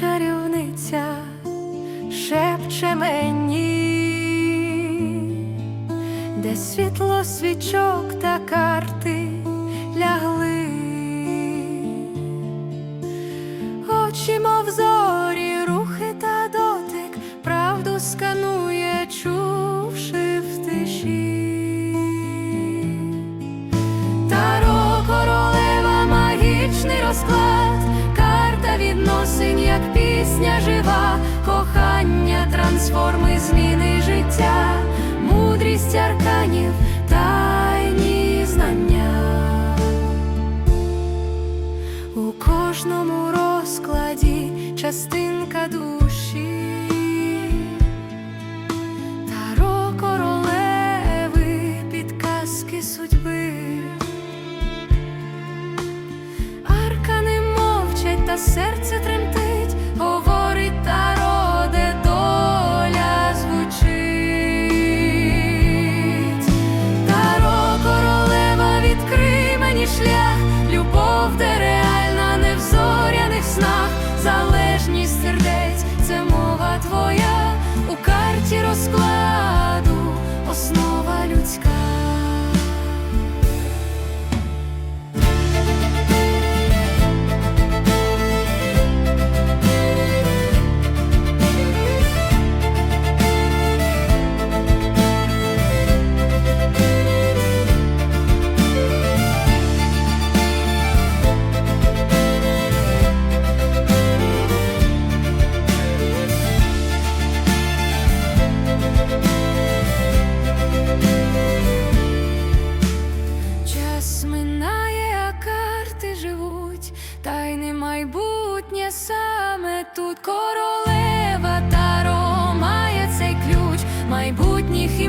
чарівниця шепче мені, де світло свічок та карти лягли, очі мов зорі. Кожному розкладі частинка душі. Таро королеви, підказки судьби. Аркани мовчать, та серце тремтить, говорить таро, де доля звучить. Таро королева, відкрий мені шлях, майбутнє саме тут. Королева таро має цей ключ майбутніх і